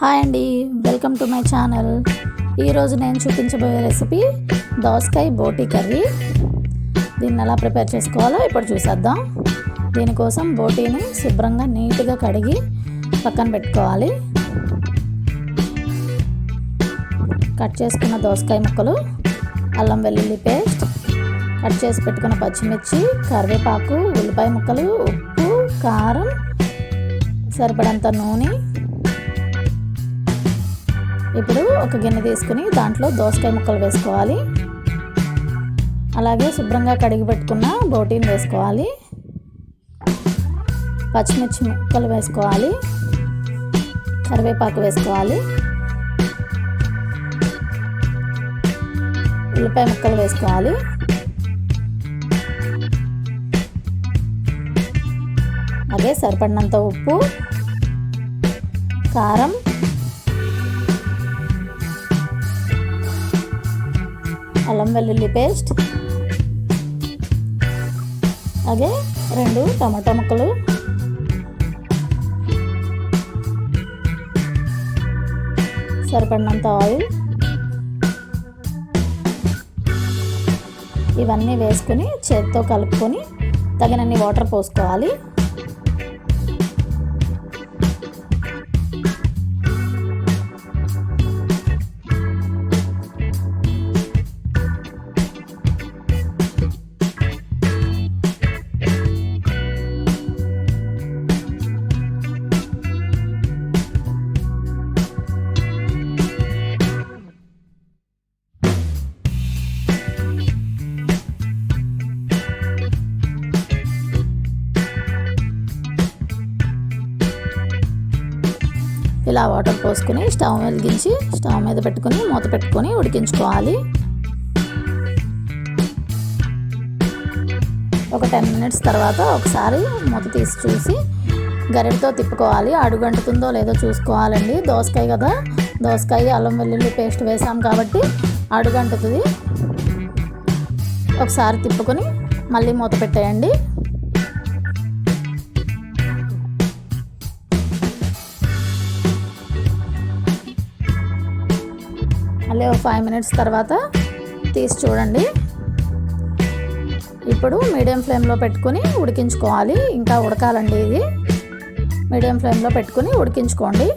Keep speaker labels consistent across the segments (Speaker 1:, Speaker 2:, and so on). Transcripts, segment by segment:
Speaker 1: Hi అండి welcome to my channel. ఈరోజు నేను చూపించబోయే రెసిపీ దోసకాయ బోటీ కర్రీ. దీన్ని ఎలా ప్రిపేర్ చేసుకోవాలో ఇప్పుడు చూసేద్దాం. దీనికోసం బోటీని శుభ్రంగా నీట్గా కడిగి పక్కన పెట్టుకోవాలి. కట్ చేసుకున్న దోసకాయ ముక్కలు అల్లం వెల్లుల్లి పేస్ట్ కట్ చేసి పెట్టుకున్న పచ్చిమిర్చి కరివేపాకు ఉల్లిపాయ ముక్కలు ఉప్పు కారం సరిపడంత నూనె ఇప్పుడు ఒక గిన్నె తీసుకుని దాంట్లో దోసకాయ ముక్కలు వేసుకోవాలి. అలాగే శుభ్రంగా కడిగి పెట్టుకున్న బోటీని వేసుకోవాలి. పచ్చిమిర్చి ముక్కలు వేసుకోవాలి. కరివేపాకు వేసుకోవాలి. ఉల్లిపాయ ముక్కలు వేసుకోవాలి. అదే సరిపడినంత ఉప్పు కారం అల్లం వెల్లుల్లి పేస్ట్. అలాగే రెండు టమాటా ముక్కలు. సరిపడినంత ఆయిల్. ఇవన్నీ వేసుకుని చేతితో కలుపుకొని తగినన్ని వాటర్ పోసుకోవాలి. ఇలా వాటర్ పోసుకుని స్టవ్ వెలిగించి స్టవ్ మీద పెట్టుకుని మూత పెట్టుకొని ఉడికించుకోవాలి. ఒక టెన్ మినిట్స్ తర్వాత ఒకసారి మూత తీసి చూసి గరిటతో తిప్పుకోవాలి. అడుగంటుతుందో లేదో చూసుకోవాలండి. దోసకాయ కదా దోసకాయ అల్లం వెల్లుల్లి పేస్ట్ వేసాం కాబట్టి అడుగంటుతుంది. ఒకసారి తిప్పుకొని మళ్ళీ మూత పెట్టేయండి. మళ్ళీ ఒక ఫైవ్ మినిట్స్ తర్వాత తీసి చూడండి. ఇప్పుడు మీడియం ఫ్లేమ్లో పెట్టుకొని ఉడికించుకోవాలి. ఇంకా ఉడకాలండి ఇది. మీడియం ఫ్లేమ్లో పెట్టుకొని ఉడికించుకోండి.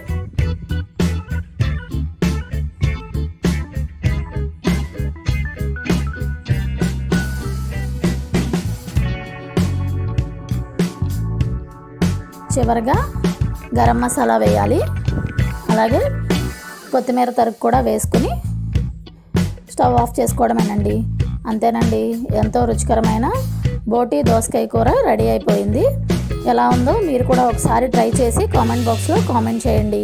Speaker 1: చివరిగా గరం మసాలా వేయాలి. అలాగే కొత్తిమీర తరుగు కూడా వేసుకుని స్టవ్ ఆఫ్ చేసుకోవడమేనండి. అంతేనండి ఎంతో రుచికరమైన బోటి దోసకాయ కూర రెడీ అయిపోయింది. ఎలా ఉందో మీరు కూడా ఒకసారి ట్రై చేసి కామెంట్ బాక్స్లో కామెంట్ చేయండి.